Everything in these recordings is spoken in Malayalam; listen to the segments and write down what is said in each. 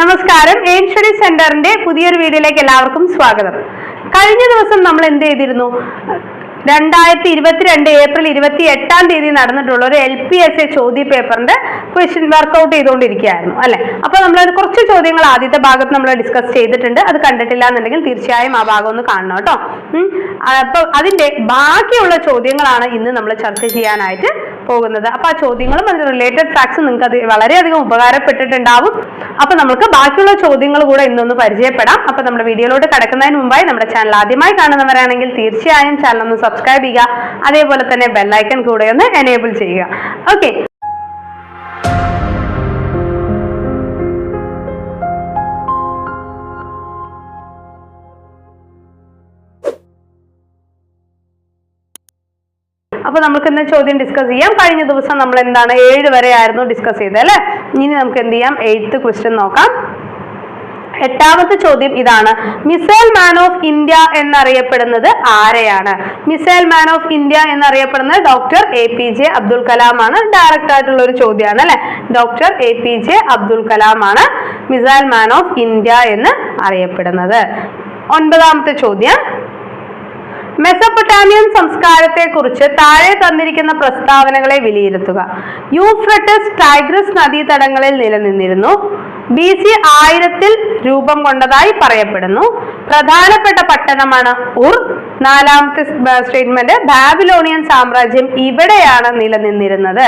നമസ്കാരം. ഏൻഷറി സെന്ററിന്റെ പുതിയൊരു വീഡിയോയിലേക്ക് എല്ലാവർക്കും സ്വാഗതം. കഴിഞ്ഞ ദിവസം നമ്മൾ എന്ത് ചെയ്തിരുന്നു? രണ്ടായിരത്തി ഇരുപത്തിരണ്ട് ഏപ്രിൽ ഇരുപത്തി എട്ടാം തീയതി നടന്നിട്ടുള്ള ഒരു എൽ പി എസ് എ ചോദ്യ പേപ്പറിന്റെ ക്വസ്റ്റ്യൻ വർക്കൗട്ട് ചെയ്തുകൊണ്ടിരിക്കുകയായിരുന്നു അല്ലെ? അപ്പൊ നമ്മൾ കുറച്ച് ചോദ്യങ്ങൾ ആദ്യത്തെ ഭാഗത്ത് നമ്മൾ ഡിസ്കസ് ചെയ്തിട്ടുണ്ട്. അത് കണ്ടിട്ടില്ല എന്നുണ്ടെങ്കിൽ തീർച്ചയായും ആ ഭാഗം ഒന്ന് കാണണം കേട്ടോ. അപ്പോൾ അപ്പൊ അതിന്റെ ബാക്കിയുള്ള ചോദ്യങ്ങളാണ് ഇന്ന് നമ്മൾ ചർച്ച ചെയ്യാനായിട്ട് പോകുന്നത്. അപ്പൊ ആ ചോദ്യങ്ങളും അതിന് റിലേറ്റഡ് ഫാക്ട്സ് നിങ്ങൾക്ക് അത് വളരെയധികം ഉപകാരപ്പെട്ടിട്ടുണ്ടാവും. അപ്പൊ നമുക്ക് ബാക്കിയുള്ള ചോദ്യങ്ങൾ കൂടെ ഇന്നൊന്ന് പരിചയപ്പെടാം. അപ്പൊ നമ്മുടെ വീഡിയോയിലോട്ട് കടക്കുന്നതിന് മുമ്പായി നമ്മുടെ ചാനൽ ആദ്യമായി കാണുന്നവരാണെങ്കിൽ തീർച്ചയായും ചാനൽ ഒന്ന് സബ്സ്ക്രൈബ് ചെയ്യുക. അതേപോലെ തന്നെ ബെല്ലൈക്കൺ കൂടെ ഒന്ന് എനേബിൾ ചെയ്യുക. ഓക്കെ അപ്പൊ നമുക്ക് ഇന്ന് ചോദ്യം ഡിസ്കസ് ചെയ്യാം. കഴിഞ്ഞ ദിവസം നമ്മൾ എന്താണ് ഏഴ് വരെ ആയിരുന്നു ഡിസ്കസ് ചെയ്തത് അല്ലെ? ഇനി നമുക്ക് എന്ത് ചെയ്യാം? എയ്ത്ത് ക്വസ്റ്റ്യൻ നോക്കാം. എട്ടാമത്തെ ചോദ്യം ഇതാണ്. മിസൈൽ മാൻ ഓഫ് ഇന്ത്യ എന്നറിയപ്പെടുന്നത് ആരെയാണ്? മിസൈൽ മാൻ ഓഫ് ഇന്ത്യ എന്നറിയപ്പെടുന്നത് doctor A P J Abdul Kalam ആണ്. ഡയറക്റ്റ് ആയിട്ടുള്ള ഒരു ചോദ്യമാണ് അല്ലെ? Doctor A P J Abdul Kalam ആണ് മിസൈൽ മാൻ ഓഫ് ഇന്ത്യ എന്ന് അറിയപ്പെടുന്നത്. ഒൻപതാമത്തെ ചോദ്യം. മെസപ്പൊട്ടാമിയൻ സംസ്കാരത്തെക്കുറിച്ച് താഴെ തന്നിരിക്കുന്ന പ്രസ്താവനകളെ വിലയിരുത്തുക. യൂഫ്രട്ടസ് ടൈഗ്രസ് നദീതടങ്ങളിൽ നിലനിന്നിരുന്നു. ബി സി ആയിരത്തിൽ രൂപം കൊണ്ടതായി പറയപ്പെടുന്നു. പ്രധാനപ്പെട്ട പട്ടണമാണ് ഉർ. നാലാമത്തെ സ്റ്റേറ്റ്മെന്റ് ബാബിലോണിയൻ സാമ്രാജ്യം ഇവിടെയാണ് നിലനിന്നിരുന്നത്.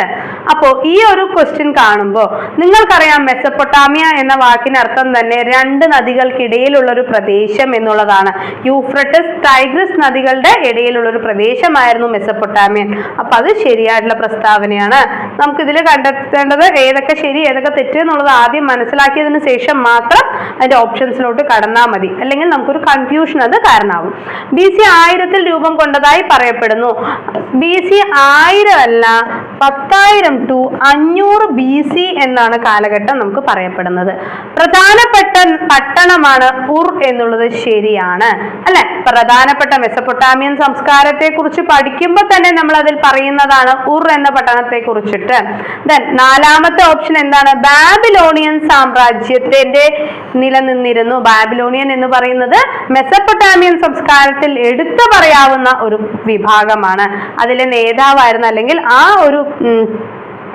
അപ്പോ ഈ ഒരു ക്വസ്റ്റ്യൻ കാണുമ്പോൾ നിങ്ങൾക്കറിയാം മെസപ്പൊട്ടാമിയ എന്ന വാക്കിനർത്ഥം തന്നെ രണ്ട് നദികൾക്കിടയിലുള്ള ഒരു പ്രദേശം എന്നുള്ളതാണ്. യൂഫ്രട്ടസ് ടൈഗ്രസ് നദികളുടെ ഇടയിലുള്ള ഒരു പ്രദേശമായിരുന്നു മെസ്സപ്പൊട്ടാമിയൻ. അപ്പൊ അത് ശരിയായിട്ടുള്ള പ്രസ്താവനയാണ്. നമുക്ക് ഇതിൽ കണ്ടെത്തേണ്ടത് ഏതൊക്കെ ശരി ഏതൊക്കെ തെറ്റ് എന്നുള്ളത് ആദ്യം മനസ്സിലാക്കിയതിന് ശേഷം മാത്രം അതിന്റെ ഓപ്ഷൻസിലോട്ട് കടന്നാൽ മതി. അല്ലെങ്കിൽ നമുക്കൊരു കൺഫ്യൂഷൻ അത് കാരണമാവും. ബി സി ആയിരത്തിൽ രൂപം കൊണ്ടതായി പറയപ്പെടുന്നു. ബി സി ആയിരം അല്ല പത്തായിരം ടു അഞ്ഞൂറ് ബി സി എന്നാണ് കാലഘട്ടം നമുക്ക് പറയപ്പെടുന്നത്. പ്രധാനപ്പെട്ട പട്ടണമാണ് ഉർ എന്നുള്ളത് ശരിയാണ്. അല്ലെ? പ്രധാനപ്പെട്ട മെസ്സപ്പൊട്ടാമിയൻ സംസ്കാരത്തെ കുറിച്ച് പഠിക്കുമ്പോൾ തന്നെ നമ്മൾ അതിൽ പറയുന്നതാണ് ഉർ എന്ന പട്ടണത്തെ കുറിച്ചിട്ട് ദെൻ നാലാമത്തെ ഓപ്ഷൻ എന്താണ്? ബാബിലോണിയൻ സാമ്രാജ്യത്തിന്റെ നിലനിന്നിരുന്നു. ബാബിലോണിയൻ എന്ന് പറയുന്നത് മെസപ്പൊട്ടാമിയൻ സംസ്കാരത്തിൽ എടുത്തു പറയാവുന്ന ഒരു വിഭാഗമാണ്. അതിലെ നേതാവായിരുന്നു അല്ലെങ്കിൽ ആ ഒരു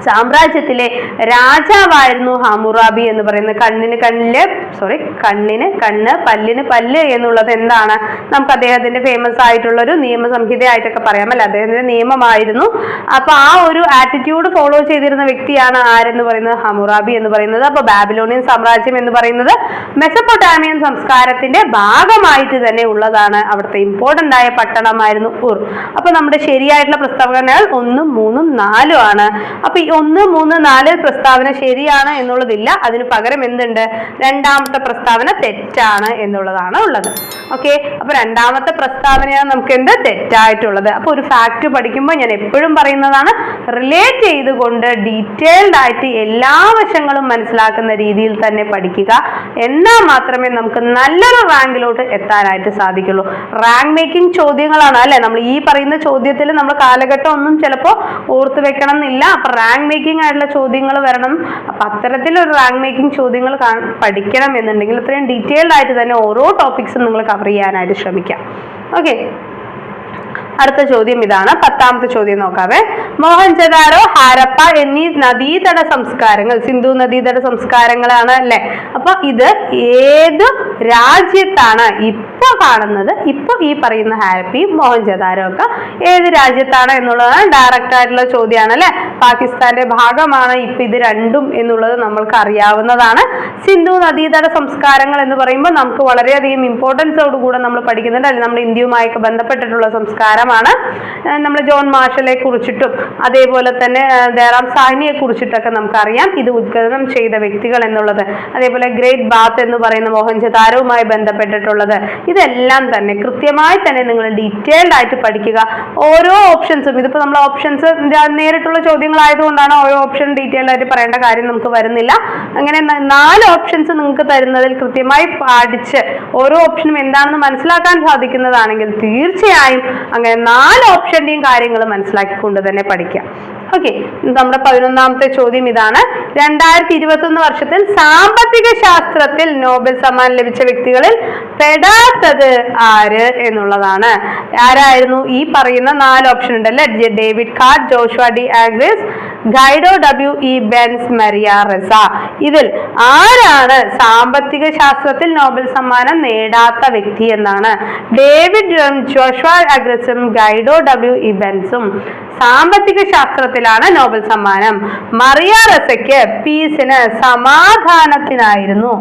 സാമ്രാജ്യത്തിലെ രാജാവായിരുന്നു ഹമുറാബി എന്ന് പറയുന്നത് കണ്ണിന് കണ്ണിൽ സോറി കണ്ണിന് കണ്ണ് പല്ലിന് പല്ല് എന്നുള്ളത് എന്താണ്? നമുക്ക് അദ്ദേഹത്തിന്റെ ഫേമസ് ആയിട്ടുള്ള ഒരു നിയമസംഹിതയായിട്ടൊക്കെ പറയാം അല്ലെ? അദ്ദേഹത്തിന്റെ നിയമമായിരുന്നു. അപ്പൊ ആ ഒരു ആറ്റിറ്റ്യൂഡ് ഫോളോ ചെയ്തിരുന്ന വ്യക്തിയാണ് ആരെന്ന് പറയുന്നത്? ഹമുറാബി എന്ന് പറയുന്നത്. അപ്പൊ ബാബിലോണിയൻ സാമ്രാജ്യം എന്ന് പറയുന്നത് മെസപ്പൊട്ടാമിയൻ സംസ്കാരത്തിന്റെ ഭാഗമായിട്ട് തന്നെ ഉള്ളതാണ് അവിടുത്തെ ഇമ്പോർട്ടന്റ് ആയ പട്ടണമായിരുന്നു ഉർ. അപ്പൊ നമ്മുടെ ശരിയായിട്ടുള്ള പ്രസ്താവനകൾ ഒന്നും മൂന്നും നാലും ആണ്. അപ്പൊ ഈ ഒന്ന് മൂന്ന് നാല് പ്രസ്താവന ശരിയാണ് എന്നുള്ളതില്ല. അതിന് പകരം എന്തുണ്ട്? രണ്ടാമത്തെ പ്രസ്താവന തെറ്റാണ് എന്നുള്ളതാണ് ഉള്ളത്. ഓക്കെ? അപ്പൊ രണ്ടാമത്തെ പ്രസ്താവനയാണ് നമുക്ക് എന്ത് തെറ്റായിട്ടുള്ളത്. അപ്പൊ ഒരു ഫാക്ട് പഠിക്കുമ്പോൾ ഞാൻ എപ്പോഴും പറയുന്നതാണ് റിലേറ്റ് ചെയ്തുകൊണ്ട് ഡീറ്റെയിൽഡ് ആയിട്ട് എല്ലാ വശങ്ങളും മനസ്സിലാക്കുന്ന രീതിയിൽ തന്നെ പഠിക്കുക. എന്നാൽ മാത്രമേ നമുക്ക് നല്ലൊരു റാങ്കിലോട്ട് എത്താനായിട്ട് സാധിക്കുള്ളൂ. റാങ്ക് മേക്കിംഗ് ചോദ്യങ്ങളാണ് അല്ലെ? നമ്മൾ ഈ പറയുന്ന ചോദ്യത്തിൽ നമ്മൾ കാലഘട്ടം ഒന്നും ചിലപ്പോൾ ഓർത്ത് വെക്കണം എന്നില്ല അപ്പൊ റാങ്ക് മേക്കിംഗ് ആയിട്ടുള്ള ചോദ്യങ്ങൾ വരണം. അപ്പൊ അത്തരത്തിലൊരു റാങ്ക് മേക്കിംഗ് ചോദ്യങ്ങൾ പഠിക്കണം എന്നുണ്ടെങ്കിൽ ഇത്രയും ഡീറ്റെയിൽഡ് ആയിട്ട് തന്നെ ഓരോ ടോപ്പിക്സും നിങ്ങൾ കവർ ചെയ്യാനായിട്ട് ശ്രമിക്കാം. ഓക്കെ അടുത്ത ചോദ്യം ഇതാണ്. പത്താമത്തെ ചോദ്യം നോക്കാവേ. മോഹൻജദാരോ ഹാരപ്പ എന്നീ നദീതട സംസ്കാരങ്ങൾ സിന്ധു നദീതട സംസ്കാരങ്ങളാണ് അല്ലെ? അപ്പൊ ഇത് ഏത് രാജ്യത്താണ് ഇപ്പൊ കാണുന്നത്? ഇപ്പൊ ഈ പറയുന്ന ഹാരപ്പിയും മോഹൻജദാരോ ഒക്കെ ഏത് രാജ്യത്താണ് എന്നുള്ളതാണ് ഡയറക്റ്റ് ആയിട്ടുള്ള ചോദ്യമാണ് അല്ലെ? പാകിസ്ഥാന്റെ ഭാഗമാണ് ഇപ്പൊ ഇത് രണ്ടും എന്നുള്ളത് നമ്മൾക്ക് അറിയാവുന്നതാണ്. സിന്ധു നദീതട സംസ്കാരങ്ങൾ എന്ന് പറയുമ്പോൾ നമുക്ക് വളരെയധികം ഇമ്പോർട്ടൻസോടുകൂടെ നമ്മൾ പഠിക്കുന്നുണ്ട്. അല്ലെങ്കിൽ നമ്മുടെ ഇന്ത്യയുമായൊക്കെ ബന്ധപ്പെട്ടിട്ടുള്ള സംസ്കാരമാണ് നമ്മൾ ജോൺ മാർഷലെ കുറിച്ചിട്ടും അതേപോലെ തന്നെ ദേറാം സാഹിനിയെ കുറിച്ചിട്ടൊക്കെ നമുക്കറിയാം. ഇത് ഉദ്ഘാടനം ചെയ്ത വ്യക്തികൾ എന്നുള്ളത്. അതേപോലെ ഗ്രേറ്റ് ബാത്ത് എന്ന് പറയുന്ന മോഹൻജദാരവുമായി ബന്ധപ്പെട്ടിട്ടുള്ളത്. ഇതെല്ലാം തന്നെ കൃത്യമായി തന്നെ നിങ്ങൾ ഡീറ്റെയിൽഡ് ആയിട്ട് പഠിക്കുക. ഓരോ ഓപ്ഷൻസും ഇതിപ്പോൾ നമ്മൾ ഓപ്ഷൻസ് നേരിട്ടുള്ള ചോദ്യങ്ങളായതുകൊണ്ടാണ് ഓരോ ഓപ്ഷൻ ഡീറ്റെയിൽഡ് ആയിട്ട് പറയേണ്ട കാര്യം നമുക്ക് വരുന്നില്ല. അങ്ങനെ നാല് ഓപ്ഷൻസ് നിങ്ങൾക്ക് തരുന്നതിൽ കൃത്യമായി പഠിച്ച് ഓരോ ഓപ്ഷനും എന്താണെന്ന് മനസ്സിലാക്കാൻ സാധിക്കുന്നതാണെങ്കിൽ തീർച്ചയായും അങ്ങനെ നാല് ഓപ്ഷന്റെയും കാര്യങ്ങൾ മനസ്സിലാക്കിക്കൊണ്ട് തന്നെ പഠിക്കാം. ഓക്കെ നമ്മുടെ പതിനൊന്നാമത്തെ ചോദ്യം ഇതാണ്. രണ്ടായിരത്തി ഇരുപത്തി ഒന്ന് വർഷത്തിൽ സാമ്പത്തിക ശാസ്ത്രത്തിൽ നോബൽ സമ്മാനം ലഭിച്ച വ്യക്തികളിൽ പെടാത്തത് ആര് എന്നുള്ളതാണ്. ആരായിരുന്നു? ഈ പറയുന്ന നാല് ഓപ്ഷൻ ഉണ്ടല്ലേ? David Card Joshua D Angrist Guido W Imbens Maria Ressa. ഇതിൽ ആരാണ് സാമ്പത്തിക ശാസ്ത്രത്തിൽ നോബൽ സമ്മാനം നേടാത്ത വ്യക്തി എന്നാണ്. ഡേവിഡ് ജോഷുവ അഗ്രസും ഗൈഡോ ഡബ്ല്യു ഇ ബെൻസും. സാമ്പത്തിക ശാസ്ത്രത്തിലാണ് നോബൽ സമ്മാനം. മറിയ റസയ്ക്ക് പീസിന് സമാധാനത്തിനായിരുന്നു.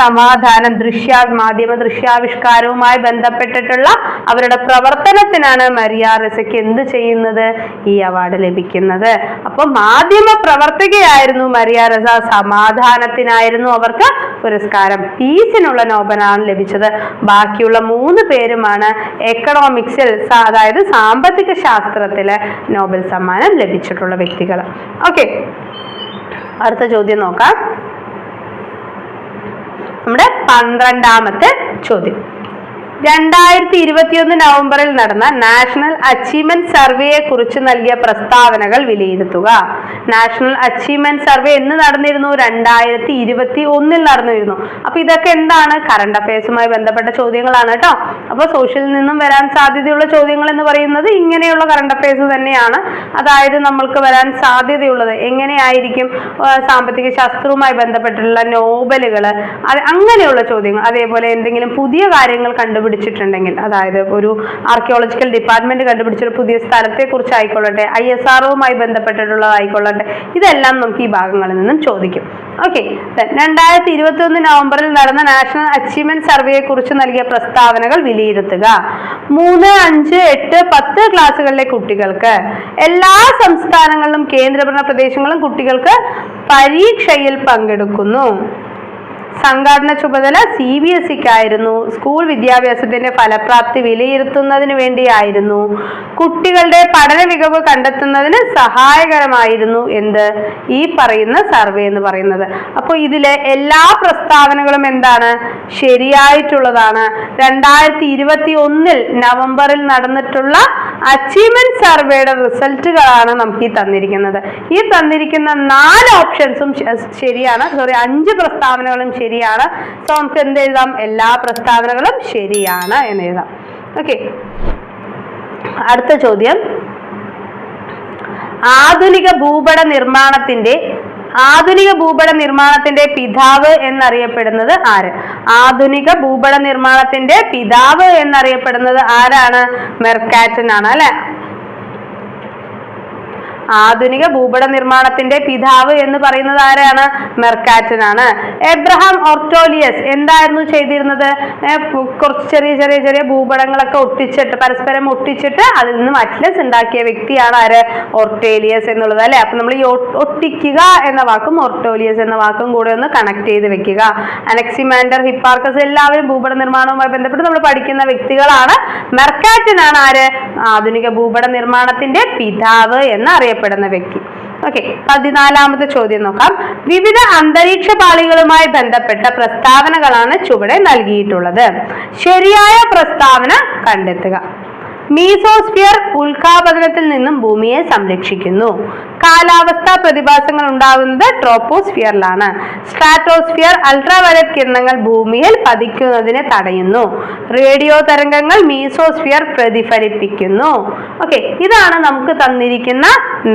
സമാധാനം ദൃശ്യ മാധ്യമ ദൃശ്യാവിഷ്കാരവുമായി ബന്ധപ്പെട്ടിട്ടുള്ള അവരുടെ പ്രവർത്തനത്തിനാണ് മറിയ റസയ്ക്ക് എന്ത് ചെയ്യുന്നത്? ഈ അവാർഡ് ലഭിക്കുന്നത്. അപ്പൊ മാധ്യമ പ്രവർത്തകയായിരുന്നു മറിയ റസ. സമാധാനത്തിനായിരുന്നു അവർക്ക് പുരസ്കാരം. പീസിനുള്ള നോബലാണ് ലഭിച്ചത്. ബാക്കിയുള്ള മൂന്ന് പേരുമാണ് എക്കണോമിക്സിൽ അതായത് സാമ്പത്തിക ശാസ്ത്രത്തിലെ നോബൽ സമ്മാനം ലഭിച്ചിട്ടുള്ള വ്യക്തികൾ ഓക്കെ അടുത്ത ചോദ്യം നോക്കാം. നമ്മുടെ പന്ത്രണ്ടാമത്തെ ചോദ്യം. രണ്ടായിരത്തി ഇരുപത്തിയൊന്ന് നവംബറിൽ നടന്ന നാഷണൽ അച്ചീവ്മെന്റ് സർവേയെ കുറിച്ച് നൽകിയ പ്രസ്താവനകൾ വിലയിരുത്തുക. നാഷണൽ അച്ചീവ്മെന്റ് സർവേ എന്ന് നടന്നിരുന്നു രണ്ടായിരത്തി ഇരുപത്തി ഒന്നിൽ നടന്നിരുന്നു. അപ്പൊ ഇതൊക്കെ എന്താണ്? കറണ്ട് അഫയേഴ്സുമായി ബന്ധപ്പെട്ട ചോദ്യങ്ങളാണ് കേട്ടോ. അപ്പൊ സോഷ്യലിൽ നിന്നും വരാൻ സാധ്യതയുള്ള ചോദ്യങ്ങൾ എന്ന് പറയുന്നത് ഇങ്ങനെയുള്ള കറണ്ട് അഫയേഴ്സ് തന്നെയാണ്. അതായത് നമ്മൾക്ക് വരാൻ സാധ്യതയുള്ളത് എങ്ങനെയായിരിക്കും? സാമ്പത്തിക ശാസ്ത്രവുമായി ബന്ധപ്പെട്ടിട്ടുള്ള നോബലുകൾ അങ്ങനെയുള്ള ചോദ്യങ്ങൾ. അതേപോലെ എന്തെങ്കിലും പുതിയ കാര്യങ്ങൾ കണ്ടുപിടിച്ചിട്ടുണ്ടെങ്കിൽ അതായത് ഒരു ആർക്കിയോളജിക്കൽ ഡിപ്പാർട്ട്മെന്റ് കണ്ടുപിടിച്ച ഒരു പുതിയ സ്ഥലത്തെ കുറിച്ച് ആയിക്കൊള്ളട്ടെ ഐ എസ് ആർഒവുമായി ബന്ധപ്പെട്ടിട്ടുള്ളതായിക്കൊള്ളട്ടെ ഇതെല്ലാം നമുക്ക് ഈ ഭാഗങ്ങളിൽ നിന്നും ചോദിക്കും. ഓക്കെ രണ്ടായിരത്തി ഇരുപത്തി ഒന്ന് നവംബറിൽ നടന്ന നാഷണൽ അച്ചീവ്മെന്റ് സർവേയെ കുറിച്ച് നൽകിയ പ്രസ്താവനകൾ വിലയിരുത്തുക. മൂന്ന് അഞ്ച് എട്ട് പത്ത് ക്ലാസ്സുകളിലെ കുട്ടികൾക്ക് എല്ലാ സംസ്ഥാനങ്ങളിലും കേന്ദ്രഭരണ പ്രദേശങ്ങളും കുട്ടികൾക്ക് പരീക്ഷയിൽ പങ്കെടുക്കുന്നു. സംഘാടന ചുമതല സി ബി എസ് സിക്കായിരുന്നു സ്കൂൾ വിദ്യാഭ്യാസത്തിന്റെ ഫലപ്രാപ്തി വിലയിരുത്തുന്നതിന് വേണ്ടിയായിരുന്നു. കുട്ടികളുടെ പഠന മികവ് കണ്ടെത്തുന്നതിന് സഹായകരമായിരുന്നു എന്ത് ഈ പറയുന്ന സർവേ എന്ന് പറയുന്നത്. അപ്പോൾ ഇതിലെ എല്ലാ പ്രസ്താവനകളും എന്താണ്? ശരിയായിട്ടുള്ളതാണ്. രണ്ടായിരത്തി ഇരുപത്തി ഒന്നിൽ നവംബറിൽ നടന്നിട്ടുള്ള അച്ചീവ്മെന്റ് സർവേയുടെ റിസൾട്ടുകളാണ് നമുക്ക് ഈ തന്നിരിക്കുന്നത്. ഈ തന്നിരിക്കുന്ന നാല് ഓപ്ഷൻസും ശരിയാണ്. സോറി അഞ്ച് പ്രസ്താവനകളും ശരിയാണ്. സോ നമുക്ക് എന്ത് എഴുതാം? എല്ലാ പ്രസ്താവനകളും ശരിയാണ് എന്ന് എഴുതാം. ഓക്കെ അടുത്ത ചോദ്യം. ആധുനിക ഭൂപട നിർമ്മാണത്തിന്റെ ആധുനിക ഭൂപട നിർമ്മാണത്തിന്റെ പിതാവ് എന്നറിയപ്പെടുന്നത് ആര്? ആധുനിക ഭൂപട നിർമ്മാണത്തിന്റെ പിതാവ് എന്നറിയപ്പെടുന്നത് ആരാണ്? മെർക്കാറ്റൻ ആണ് അല്ലെ? ആധുനിക ഭൂപട നിർമ്മാണത്തിന്റെ പിതാവ് എന്ന് പറയുന്നത് ആരാണ്? മെർക്കാറ്റൻ ആണ് എബ്രഹാം ഓർട്ടോലിയസ് എന്തായിരുന്നു ചെയ്തിരുന്നത്? കുറച്ച് ചെറിയ ചെറിയ ചെറിയ ഭൂപടങ്ങളൊക്കെ ഒട്ടിച്ചിട്ട് പരസ്പരം ഒട്ടിച്ചിട്ട് അതിൽ നിന്നും അറ്റ്ലസ് ഉണ്ടാക്കിയ വ്യക്തിയാണ് ആര്? ഓർട്ടേലിയസ് എന്നുള്ളത് അല്ലെ? അപ്പൊ നമ്മൾ ഈ ഒട്ടിക്കുക എന്ന വാക്കും ഓർട്ടോലിയസ് എന്ന വാക്കും കൂടെ ഒന്ന് കണക്ട് ചെയ്ത് വെക്കുക. അനക്സിമാൻഡർ ഹിപ്പാർക്കസ് എല്ലാവരും ഭൂപട നിർമ്മാണവുമായി ബന്ധപ്പെട്ട് നമ്മൾ പഠിക്കുന്ന വ്യക്തികളാണ്. മെർക്കാറ്റൻ ആണ് ആര്? ആധുനിക ഭൂപട നിർമ്മാണത്തിന്റെ പിതാവ് എന്ന് അറിയപ്പെടുന്ന വ്യക്തി. ഓക്കെ പതിനാലാമത്തെ ചോദ്യം നോക്കാം. വിവിധ അന്തരീക്ഷ പാളികളുമായി ബന്ധപ്പെട്ട പ്രസ്താവനകളാണ് ചുവടെ നൽകിയിട്ടുള്ളത്. ശരിയായ പ്രസ്താവന കണ്ടെത്തുക. മീസോസ്ഫിയർ ഉൽക്കാപതനത്തിൽ നിന്നും ഭൂമിയെ സംരക്ഷിക്കുന്നു. കാലാവസ്ഥാ പ്രതിഭാസങ്ങൾ ഉണ്ടാകുന്നത് ട്രോപ്പോസ്ഫിയറിലാണ്. സ്ട്രാറ്റോസ്ഫിയർ അൾട്രാവയലറ്റ് കിരണങ്ങൾ ഭൂമിയിൽ പതിക്കുന്നതിനെ തടയുന്നു. റേഡിയോ തരംഗങ്ങൾ മീസോസ്ഫിയർ പ്രതിഫലിപ്പിക്കുന്നു. ഓക്കെ ഇതാണ് നമുക്ക് തന്നിരിക്കുന്ന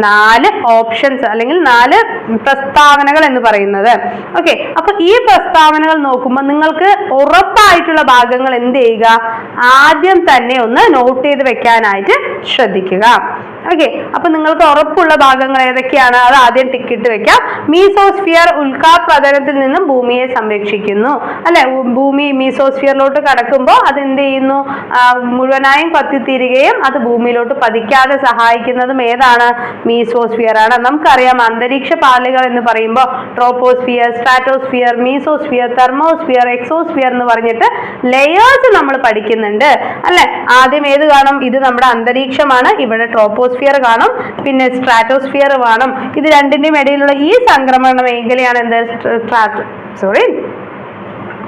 നാല് ഓപ്ഷൻസ് അല്ലെങ്കിൽ നാല് പ്രസ്താവനകൾ എന്ന് പറയുന്നത്. ഓക്കെ അപ്പൊ ഈ പ്രസ്താവനകൾ നോക്കുമ്പോൾ നിങ്ങൾക്ക് ഉറപ്പായിട്ടുള്ള ഭാഗങ്ങൾ എന്ത് ചെയ്യുക? ആദ്യം തന്നെ ഒന്ന് നോട്ട് ചെയ്ത് വെക്കാനായിട്ട് ശ്രദ്ധിക്കുക. ഓക്കെ അപ്പൊ നിങ്ങൾക്ക് ഉറപ്പുള്ള ഭാഗങ്ങൾ ഏതൊക്കെയാണ്? അത് ആദ്യം ടിക്കിട്ട് വെക്കാം. മീസോസ്ഫിയർ ഉൽക്കാപ്രതലത്തിൽ നിന്നും ഭൂമിയെ സംരക്ഷിക്കുന്നു. അല്ലെ? ഭൂമി മീസോസ്ഫിയറിലോട്ട് കടക്കുമ്പോൾ അത് എന്ത് ചെയ്യുന്നു മുഴുവനായും കത്തിത്തീരുകയും അത് ഭൂമിയിലോട്ട് പതിക്കാതെ സഹായിക്കുന്നതും ഏതാണ്? മീസോസ്ഫിയർ ആണ്. നമുക്കറിയാം അന്തരീക്ഷ പാലുകൾ എന്ന് പറയുമ്പോൾ troposphere stratosphere mesosphere thermosphere exosphere എന്ന് പറഞ്ഞിട്ട് ലെയേഴ്സ് നമ്മൾ പഠിക്കുന്നുണ്ട്. അല്ലെ? ആദ്യം ഏത് കാണും? ഇത് നമ്മുടെ അന്തരീക്ഷമാണ്. ഇവിടെ ട്രോപ്പോസ്ഫിയർ കാണും പിന്നെ സ്ട്രാറ്റോസ്ഫിയർ കാണും ഇത് രണ്ടിന്റെയും ഇടയിലുള്ള ഈ സംക്രമണ മേഖലയാണ് എന്ത്? സോറി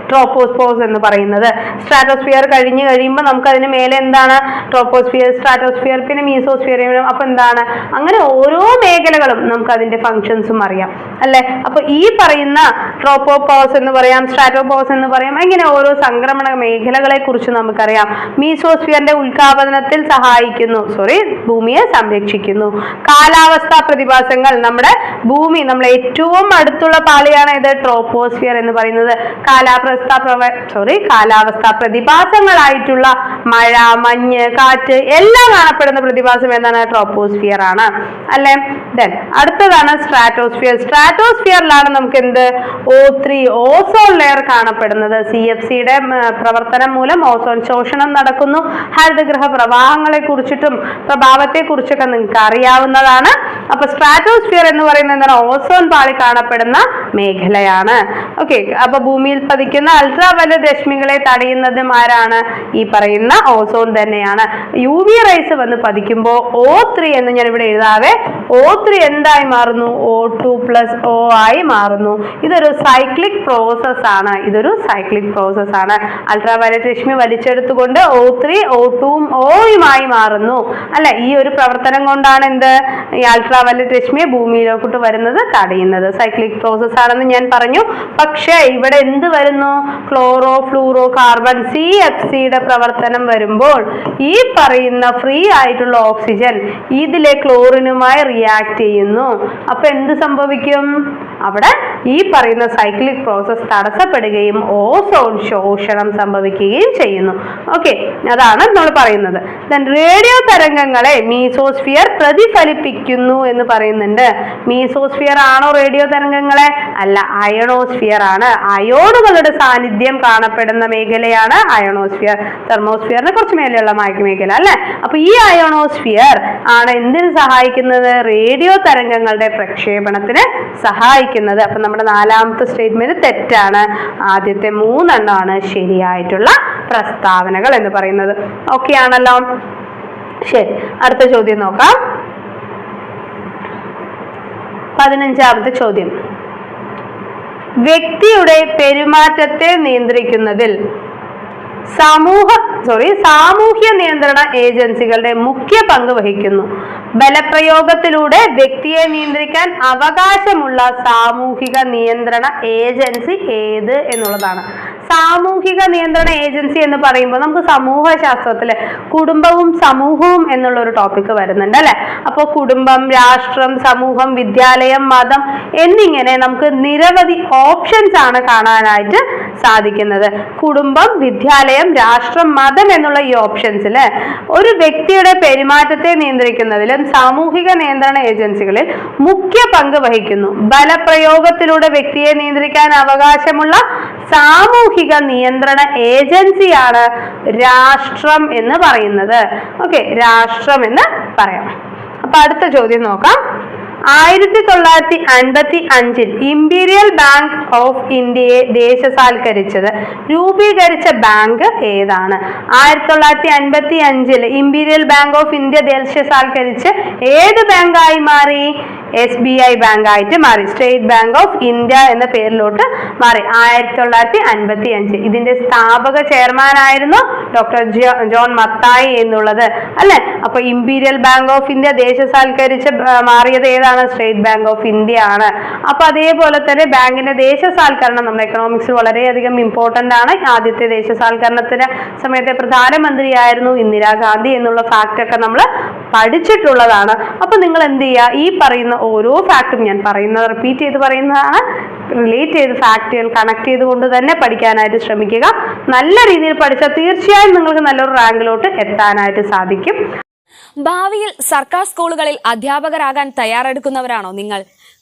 ട്രോപ്പോസ്പോസ് എന്ന് പറയുന്നത്. സ്ട്രാറ്റോസ്ഫിയർ കഴിഞ്ഞ് കഴിയുമ്പോൾ നമുക്ക് അതിന് മേലെ എന്താണ്? ട്രോപ്പോസ്ഫിയർ സ്ട്രാറ്റോസ്ഫിയർ പിന്നെ മീസോസ്ഫിയർ അപ്പൊ എന്താണ്? അങ്ങനെ ഓരോ മേഖലകളും നമുക്ക് അതിന്റെ ഫങ്ഷൻസും അറിയാം. അല്ലെ? അപ്പൊ ഈ പറയുന്ന ട്രോപ്പോപോസ് എന്ന് പറയാം സ്ട്രാറ്റോപോസ് എന്ന് പറയാം ഇങ്ങനെ ഓരോ സംക്രമണ മേഖലകളെ കുറിച്ച് നമുക്കറിയാം. മീസോസ്ഫിയറിന്റെ ഉത്പാദനത്തിൽ സഹായിക്കുന്നു. സോറി ഭൂമിയെ സംരക്ഷിക്കുന്നു. കാലാവസ്ഥാ പ്രതിഭാസങ്ങൾ നമ്മുടെ ഭൂമി നമ്മളെ ഏറ്റവും അടുത്തുള്ള പാളിയാണ് ഇത് ട്രോപ്പോസ്ഫിയർ എന്ന് പറയുന്നത്. കാലാവസ്ഥ സോറി കാലാവസ്ഥ പ്രതിഭാസങ്ങളായിട്ടുള്ള മഴ മഞ്ഞ് കാറ്റ് എല്ലാം കാണപ്പെടുന്ന പ്രതിഭാസം എന്താണ്? ട്രോപ്പോസ്ഫിയർ ആണ്. അല്ലെ? ദെൻ അടുത്തതാണ് സ്ട്രാറ്റോസ്ഫിയർ സ്ട്രാറ്റോസ്ഫിയറിലാണ് നമുക്ക് എന്ത് ഓ ത്രീ ഓസോൺ ലെയർ കാണപ്പെടുന്നത് സി എഫ് സിയുടെ പ്രവർത്തനം മൂലം ഓസോൺ ശോഷണം നടക്കുന്നു. ഹരിതഗ്രഹ പ്രവാഹങ്ങളെ കുറിച്ചിട്ടും പ്രഭാവത്തെ കുറിച്ചൊക്കെ നിങ്ങൾക്ക് അറിയാവുന്നതാണ്. അപ്പൊ സ്ട്രാറ്റോസ്ഫിയർ എന്ന് പറയുന്നത് എന്താണ്? ഓസോൺ പാളി കാണപ്പെടുന്ന മേഖലയാണ്. ഓക്കെ അപ്പൊ ഭൂമിയിൽ പതിക്കുന്ന അൾട്രാ രശ്മികളെ തടയുന്നതും ആരാണ്? ഈ പറയുന്ന ഓസോൺ തന്നെയാണ്. യു വി റൈസ് വന്ന് പതിക്കുമ്പോൾ ഓ ത്രീ എന്ന് ഞാൻ ഇവിടെ എഴുതാവേ. ഓ ത്രീ എന്തായി മാറുന്നു? ഓ ടു പ്ലസ് ഓ ആയി മാറുന്നു. ഇതൊരു സൈക്ലിക് പ്രോസസ് ആണ്. ഇതൊരു സൈക്ലിക് പ്രോസസ് ആണ്. അൾട്രാ വയലറ്റ് രശ്മി വലിച്ചെടുത്തുകൊണ്ട് ഓ ത്രീ ഓ ടുവും ഓയുമായി മാറുന്നു. അല്ല? ഈ ഒരു പ്രവർത്തനം കൊണ്ടാണ് എന്ത്? ഈ അൾട്രാ വയലറ്റ് രശ്മിയെ ഭൂമിയിലോട്ട് വരുന്നത് തടയുന്നത്. സൈക്ലിക് പ്രോസസ് ആണെന്ന് ഞാൻ പറഞ്ഞു. പക്ഷേ ഇവിടെ എന്ത് വരുന്നു? Chloro fluoro carbon C F സിയുടെ പ്രവർത്തനം വരുമ്പോൾ ഈ പറയുന്ന ഫ്രീ ആയിട്ടുള്ള ഓക്സിജൻ ഇതിലെ ക്ലോറിനുമായി റിയാക്ട് ചെയ്യുന്നു. അപ്പൊ എന്ത് സംഭവിക്കും? അവിടെ ഈ പറയുന്ന സൈക്ലിക് പ്രോസസ് തടസ്സപ്പെടുകയും ഓസോൺ ശോഷണം സംഭവിക്കുകയും ചെയ്യുന്നു. ഓക്കെ അതാണ് നമ്മൾ പറയുന്നത്. ദെൻ റേഡിയോ തരംഗങ്ങളെ മീസോസ്ഫിയർ പ്രതിഫലിപ്പിക്കുന്നു എന്ന് പറയുന്നുണ്ട്. മീസോസ്ഫിയർ ആണോ റേഡിയോ തരംഗങ്ങളെ? അല്ല അയണോസ്ഫിയർ ആണ്. അയോണുകളുടെ സാന്നിധ്യം കാണപ്പെടുന്ന മേഖലയാണ് അയണോസ്ഫിയർ തെർമോസ്ഫിയറിന് കുറച്ച് മേലെയുള്ള മേഖല അല്ലെ? അപ്പൊ ഈ അയണോസ്ഫിയർ ആണ് എന്തിന് സഹായിക്കുന്നത്? റേഡിയോ തരംഗങ്ങളുടെ പ്രക്ഷേപണത്തിന് സഹായിക്കുന്നത്. അപ്പൊ നമ്മുടെ നാലാമത്തെ സ്റ്റേറ്റ്മെന്റ് തെറ്റാണ്. ആദ്യത്തെ മൂന്നെണ്ണമാണ് ശരിയായിട്ടുള്ള പ്രസ്താവനകൾ എന്ന് പറയുന്നത്. ഓക്കെ ആണല്ലോ? ശരി അടുത്ത ചോദ്യം നോക്കാം. പതിനഞ്ചാമത്തെ ചോദ്യം. വ്യക്തിയുടെ പെരുമാറ്റത്തെ നിയന്ത്രിക്കുന്നതിൽ സമൂഹ സോറി സാമൂഹ്യ നിയന്ത്രണ ഏജൻസികളുടെ മുഖ്യ പങ്ക് വഹിക്കുന്നു. ബലപ്രയോഗത്തിലൂടെ വ്യക്തിയെ നിയന്ത്രിക്കാൻ അവകാശമുള്ള സാമൂഹിക നിയന്ത്രണ ഏജൻസി ഏത് എന്നുള്ളതാണ്. സാമൂഹിക നിയന്ത്രണ ഏജൻസി എന്ന് പറയുമ്പോൾ നമുക്ക് സമൂഹ ശാസ്ത്രത്തിൽ കുടുംബവും സമൂഹവും എന്നുള്ള ഒരു ടോപ്പിക് വരുന്നുണ്ട് അല്ലെ? അപ്പോൾ കുടുംബം രാഷ്ട്രം സമൂഹം വിദ്യാലയം മതം എന്നിങ്ങനെ നമുക്ക് നിരവധി ഓപ്ഷൻസ് ആണ് കാണാനായിട്ട് സാധിക്കുന്നത്. കുടുംബം വിദ്യാലയം രാഷ്ട്രം മതം എന്നുള്ള ഈ ഓപ്ഷൻസിൽ ഒരു വ്യക്തിയുടെ പെരുമാറ്റത്തെ നിയന്ത്രിക്കുന്നതിലും സാമൂഹിക നിയന്ത്രണ ഏജൻസികളിൽ മുഖ്യ പങ്ക് വഹിക്കുന്നു. ബലപ്രയോഗത്തിലൂടെ വ്യക്തിയെ നിയന്ത്രിക്കാൻ അവകാശമുള്ള സാമൂഹിക നിയന്ത്രണ ഏജൻസിയാണ് രാഷ്ട്രം എന്ന് പറയുന്നത്. ഓക്കെ രാഷ്ട്രം എന്ന് പറയാം. അപ്പൊ അടുത്ത ചോദ്യം നോക്കാം. ആയിരത്തി തൊള്ളായിരത്തി അൻപത്തി അഞ്ചിൽ ഇമ്പീരിയൽ ബാങ്ക് ഓഫ് ഇന്ത്യയെ ദേശസാൽക്കരിച്ചത്. രൂപീകരിച്ച ബാങ്ക് ഏതാണ്? ആയിരത്തി തൊള്ളായിരത്തി അൻപത്തി അഞ്ചിൽ ഇമ്പീരിയൽ ബാങ്ക് ഓഫ് ഇന്ത്യ ദേശസാൽക്കരിച്ച് ഏത് ബാങ്കായി മാറി? എസ് ബി ഐ ബാങ്ക് ആയിട്ട് മാറി. സ്റ്റേറ്റ് ബാങ്ക് ഓഫ് ഇന്ത്യ എന്ന പേരിലോട്ട് മാറി. ആയിരത്തി തൊള്ളായിരത്തി അൻപത്തി അഞ്ച് ഇതിന്റെ സ്ഥാപക ചെയർമാൻ ആയിരുന്നു ഡോക്ടർ ജോൺ മത്തായി എന്നുള്ളത്. അല്ലെ? അപ്പൊ ഇമ്പീരിയൽ ബാങ്ക് ഓഫ് ഇന്ത്യ ദേശസാൽക്കരിച്ച് മാറിയത് ഏതാണ്? സ്റ്റേറ്റ് ബാങ്ക് ഓഫ് ഇന്ത്യ ആണ്. അപ്പൊ അതേപോലെ തന്നെ ബാങ്കിന്റെ ദേശസാൽക്കരണം നമ്മുടെ എക്കണോമിക്സിൽ വളരെയധികം ഇമ്പോർട്ടന്റ് ആണ്. ആദ്യത്തെ ദേശസാൽക്കരണത്തിന് സമയത്തെ പ്രധാനമന്ത്രിയായിരുന്നു ഇന്ദിരാഗാന്ധി എന്നുള്ള ഫാക്റ്റ് ഒക്കെ നമ്മൾ പഠിച്ചിട്ടുള്ളതാണ്. അപ്പൊ നിങ്ങൾ എന്ത് ചെയ്യുക ഈ പറയുന്ന ഓരോ ഫാക്റ്റും ഞാൻ പറയുന്നത് റിപ്പീറ്റ് ചെയ്ത് പറയുന്നതാണ്. റിലേറ്റ് ചെയ്ത് ഫാക്റ്റുകൾ കണക്ട് ചെയ്തുകൊണ്ട് തന്നെ പഠിക്കാനായിട്ട് ശ്രമിക്കുക. നല്ല രീതിയിൽ പഠിച്ചാൽ തീർച്ചയായും നിങ്ങൾക്ക് നല്ലൊരു റാങ്കിലോട്ട് എത്താനായിട്ട് സാധിക്കും. ഭാവിയിൽ സർക്കാർ സ്കൂളുകളിൽ അധ്യാപകരാകാൻ തയ്യാറെടുക്കുന്നവരാണോ നിങ്ങൾ?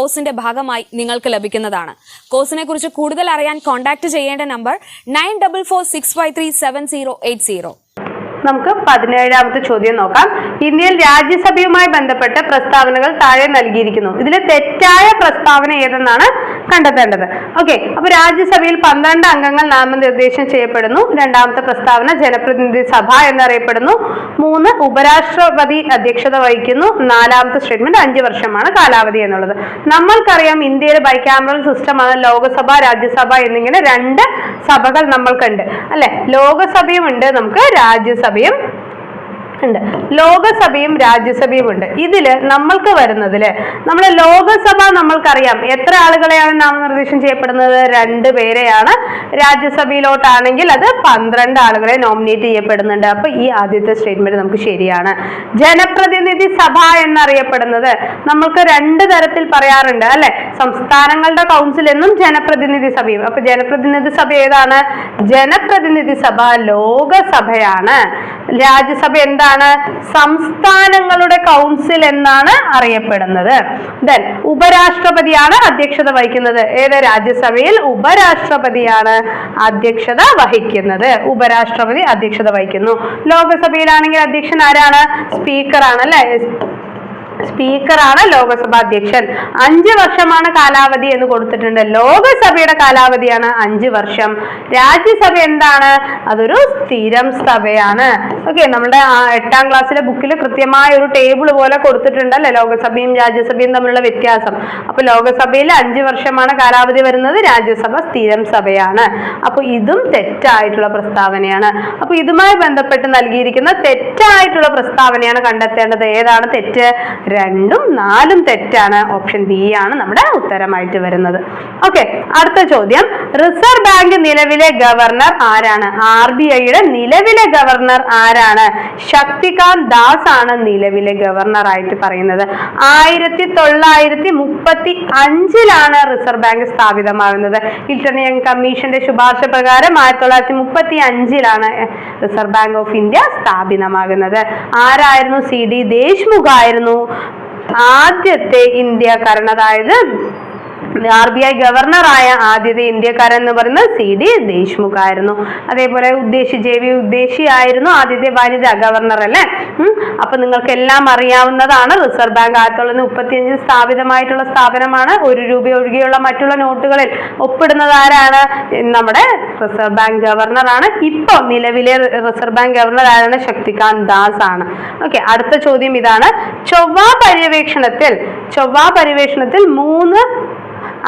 കോഴ്സിന്റെ ഭാഗമായി നിങ്ങൾക്ക് ലഭിക്കുന്നതാണ്. കോഴ്സിനെ കുറിച്ച് കൂടുതൽ അറിയാൻ കോൺടാക്ട് ചെയ്യേണ്ട number nine double four six five three seven zero eight zero നമുക്ക് പതിനേഴാമത്തെ ചോദ്യം നോക്കാം. ഇന്ത്യയിൽ രാജ്യസഭയുമായി ബന്ധപ്പെട്ട പ്രസ്താവനകൾ താഴെ നൽകിയിരിക്കുന്നു. ഇതിലെ തെറ്റായ പ്രസ്താവന ഏതെന്നാണ് കണ്ടെത്തേണ്ടത്? ഓക്കെ അപ്പൊ രാജ്യസഭയിൽ പന്ത്രണ്ട് അംഗങ്ങൾ നാമനിർദ്ദേശം ചെയ്യപ്പെടുന്നു. രണ്ടാമത്തെ പ്രസ്താവന ജനപ്രതിനിധി സഭ എന്നറിയപ്പെടുന്നു. മൂന്ന് ഉപരാഷ്ട്രപതി അധ്യക്ഷത വഹിക്കുന്നു. നാലാമത്തെ സ്റ്റേറ്റ്മെന്റ് അഞ്ച് വർഷമാണ് കാലാവധി എന്നുള്ളത്. നമ്മൾക്കറിയാം ഇന്ത്യയിൽ ബൈക്യാമറൽ സിസ്റ്റമാണ് ലോകസഭ രാജ്യസഭ എന്നിങ്ങനെ രണ്ട് സഭകൾ നമ്മൾക്കുണ്ട്. അല്ലെ? ലോകസഭയും ഉണ്ട് നമുക്ക് രാജ്യസഭയും ഉണ്ട്. ലോകസഭയും രാജ്യസഭയും ഉണ്ട്. ഇതിൽ നമ്മൾക്ക് വരുന്നതിൽ നമ്മുടെ ലോകസഭ നമ്മൾക്കറിയാം. എത്ര ആളുകളെയാണ് നാമനിർദ്ദേശം ചെയ്യപ്പെടുന്നത്? രണ്ട് പേരെയാണ്. രാജ്യസഭയിലോട്ടാണെങ്കിൽ അത് പന്ത്രണ്ട് ആളുകളെ നോമിനേറ്റ് ചെയ്യപ്പെടുന്നുണ്ട്. അപ്പൊ ഈ ആദ്യത്തെ സ്റ്റേറ്റ്മെന്റ് നമുക്ക് ശരിയാണ്. ജനപ്രതിനിധി സഭ എന്നറിയപ്പെടുന്നത് നമ്മൾക്ക് രണ്ട് തരത്തിൽ പറയാറുണ്ട് അല്ലെ? സംസ്ഥാനങ്ങളുടെ കൗൺസിൽ എന്നും ജനപ്രതിനിധി സഭയും. അപ്പൊ ജനപ്രതിനിധി സഭ ഏതാണ്? ജനപ്രതിനിധി സഭ ലോകസഭയാണ്. രാജ്യസഭ എന്താണ് സംസ്ഥാനങ്ങളുടെ കൗൺസിൽ എന്നാണ് അറിയപ്പെടുന്നത്. ദെൻ ഉപരാഷ്ട്രപതിയാണ് അധ്യക്ഷത വഹിക്കുന്നത്. ഏത് രാജ്യസഭയിൽ ഉപരാഷ്ട്രപതിയാണ് അധ്യക്ഷത വഹിക്കുന്നത്? ഉപരാഷ്ട്രപതി അധ്യക്ഷത വഹിക്കുന്നു. ലോകസഭയിലാണെങ്കിൽ അധ്യക്ഷൻ ആരാണ്? സ്പീക്കറാണ് അല്ലെ? സ്പീക്കറാണ് ലോകസഭാ അധ്യക്ഷൻ. അഞ്ച് വർഷമാണ് കാലാവധി എന്ന് കൊടുത്തിട്ടുണ്ട്. ലോകസഭയുടെ കാലാവധിയാണ് അഞ്ച് വർഷം. രാജ്യസഭ എന്താണ്? അതൊരു സ്ഥിരം സഭയാണ്. ഓക്കെ നമ്മുടെ എട്ടാം ക്ലാസ്സിലെ ബുക്കിൽ കൃത്യമായ ഒരു ടേബിൾ പോലെ കൊടുത്തിട്ടുണ്ട് അല്ലെ ലോകസഭയും രാജ്യസഭയും തമ്മിലുള്ള വ്യത്യാസം. അപ്പൊ ലോകസഭയിൽ അഞ്ച് വർഷമാണ് കാലാവധി വരുന്നത്. രാജ്യസഭ സ്ഥിരം സഭയാണ്. അപ്പൊ ഇതും തെറ്റായിട്ടുള്ള പ്രസ്താവനയാണ്. അപ്പൊ ഇതുമായി ബന്ധപ്പെട്ട് നൽകിയിരിക്കുന്ന തെറ്റായിട്ടുള്ള പ്രസ്താവനയാണ് കണ്ടെത്തേണ്ടത്. ഏതാണ് തെറ്റ്? രണ്ടും നാലും തെറ്റാണ് ഓപ്ഷൻ ബി ആണ് നമ്മുടെ ഉത്തരമായിട്ട് വരുന്നത്. ഓക്കെ അടുത്ത ചോദ്യം. റിസർവ് ബാങ്ക് നിലവിലെ ഗവർണർ ആരാണ്? ആർ ബി ഐയുടെ നിലവിലെ ഗവർണർ ആരാണ്? ശക്തികാന്ത് ദാസ് ആണ് നിലവിലെ ഗവർണർ ആയിട്ട് പറയുന്നത്. ആയിരത്തി തൊള്ളായിരത്തി മുപ്പത്തി അഞ്ചിലാണ് റിസർവ് ബാങ്ക് സ്ഥാപിതമാകുന്നത് ഹിൽട്ടൺ കമ്മീഷന്റെ ശുപാർശ പ്രകാരം ആയിരത്തി തൊള്ളായിരത്തി മുപ്പത്തി അഞ്ചിലാണ് റിസർവ് ബാങ്ക് ഓഫ് ഇന്ത്യ സ്ഥാപിതമാകുന്നത്. ആരായിരുന്നു? സി ഡി ദേശ്മുഖ് ആയിരുന്നു. ആദ്യത്തെ ഇന്ത്യക്കാരൻ അതായത് ആർ ബി ഐ ഗവർണറായ ആദ്യത്തെ ഇന്ത്യക്കാരൻ എന്ന് പറയുന്നത് സി ഡി ദേശ്മുഖ് ആയിരുന്നു. അതേപോലെ ഉദ്ദേശി ജെ വി ഉദ്ദേശി ആയിരുന്നു ആദ്യത്തെ വനിത ഗവർണർ അല്ലേ. അപ്പൊ നിങ്ങൾക്ക് എല്ലാം അറിയാവുന്നതാണ് റിസർവ് ബാങ്ക് ആയിരത്തി തൊള്ളായിരത്തി മുപ്പത്തി അഞ്ചിൽ സ്ഥാപിതമായിട്ടുള്ള സ്ഥാപനമാണ്. ഒരു രൂപ ഒഴികെയുള്ള മറ്റുള്ള നോട്ടുകളിൽ ഒപ്പിടുന്നതാരാണ് നമ്മുടെ റിസർവ് ബാങ്ക് ഗവർണറാണ്. ഇപ്പൊ നിലവിലെ റിസർവ് ബാങ്ക് ഗവർണർ ആരാണ്? ശക്തികാന്ത് ദാസ് ആണ്. ഓക്കെ അടുത്ത ചോദ്യം ഇതാണ്. ചൊവ്വ പര്യവേക്ഷണത്തിൽ ചൊവ്വ പര്യവേഷണത്തിൽ മൂന്ന്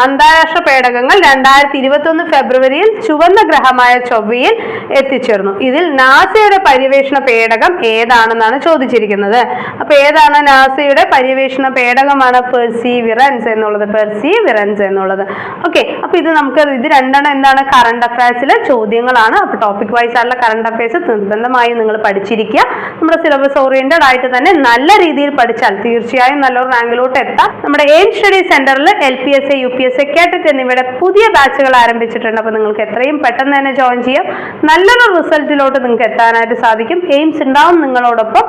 അന്താരാഷ്ട്ര പേടകങ്ങൾ രണ്ടായിരത്തി ഇരുപത്തി ഒന്ന് ഫെബ്രുവരിയിൽ ചുവന്ന ഗ്രഹമായ ചൊവ്വയിൽ എത്തിച്ചേർന്നു. ഇതിൽ നാസയുടെ പര്യവേഷണ പേടകം ഏതാണെന്നാണ് ചോദിച്ചിരിക്കുന്നത്. അപ്പൊ ഏതാണ് നാസയുടെ പര്യവേഷണ പേടകമാണ്? പെർസീവിറൻസ് എന്നുള്ളത്. പെർസീവിറൻസ് എന്നുള്ളത്. ഓക്കെ അപ്പൊ ഇത് നമുക്ക് ഇത് രണ്ടെണ്ണം എന്താണ്? കറണ്ട് അഫയേഴ്സിലെ ചോദ്യങ്ങളാണ്. അപ്പൊ ടോപ്പിക് വൈസ് ആയിട്ടുള്ള കറണ്ട് അഫയേഴ്സ് നിർബന്ധമായും നിങ്ങൾ പഠിച്ചിരിക്കുക. നമ്മുടെ സിലബസ് ഓറിയന്റഡ് ആയിട്ട് തന്നെ നല്ല രീതിയിൽ പഠിച്ചാൽ തീർച്ചയായും നല്ലൊരു റാങ്കിലോട്ട് എത്താം. നമ്മുടെ എയിം സ്റ്റഡി സെന്ററിൽ L P S A U P S psychiatric എന്നിവയുടെ പുതിയ ബാച്ചുകൾ ആരംഭിച്ചിട്ടുണ്ട്. അപ്പോൾ നിങ്ങൾക്ക് എത്രയും പെട്ടെന്ന് തന്നെ ജോയിൻ ചെയ്യാം. നല്ലൊരു റിസൾട്ടിലോട്ട് നിങ്ങൾക്ക് എത്താനായിട്ട് സാധിക്കും. എയിംസ് ഉണ്ടാവും നിങ്ങളോടൊപ്പം.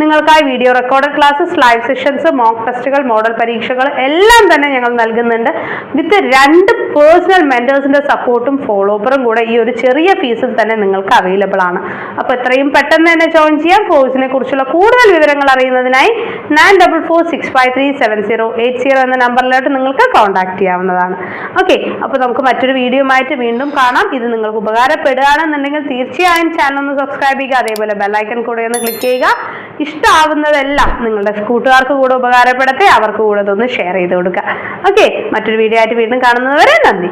നിങ്ങൾക്കായി video recorded classes live sessions mock ടെസ്റ്റുകൾ മോഡൽ പരീക്ഷകൾ എല്ലാം തന്നെ ഞങ്ങൾ നൽകുന്നുണ്ട്. വിത്ത് രണ്ട് പേഴ്സണൽ മെന്റേഴ്സിന്റെ സപ്പോർട്ടും ഫോളോപ്പറും കൂടെ ഈ ഒരു ചെറിയ ഫീസിൽ തന്നെ നിങ്ങൾക്ക് അവൈലബിൾ ആണ്. അപ്പോൾ എത്രയും പെട്ടെന്ന് തന്നെ ജോയിൻ ചെയ്യാം. കോഴ്സിനെ കുറിച്ചുള്ള കൂടുതൽ വിവരങ്ങൾ അറിയുന്നതിനായി nine double four six five three seven zero eight zero എന്ന നമ്പറിലോട്ട് നിങ്ങൾക്ക് കോൺടാക്ട് ചെയ്യാവുന്നതാണ്. ഓക്കെ അപ്പോൾ നമുക്ക് മറ്റൊരു വീഡിയോ ആയിട്ട് വീണ്ടും കാണാം. ഇത് നിങ്ങൾക്ക് ഉപകാരപ്പെടുകയാണെന്നുണ്ടെങ്കിൽ തീർച്ചയായും ചാനൽ ഒന്ന് സബ്സ്ക്രൈബ് ചെയ്യുക അതേപോലെ ബെല്ലൈക്കൺ കൂടെ ഒന്ന് ക്ലിക്ക് ചെയ്യുക. ഇഷ്ടാവുന്നതെല്ലാം നിങ്ങളുടെ കൂട്ടുകാർക്ക് കൂടെ ഉപകാരപ്പെടട്ടെ അവർക്ക് കൂടെ ഒന്ന് ഷെയർ ചെയ്ത് കൊടുക്കുക. ഓക്കെ മറ്റൊരു വീഡിയോ ആയിട്ട് വീണ്ടും കാണുന്നതുവരെ നന്ദി.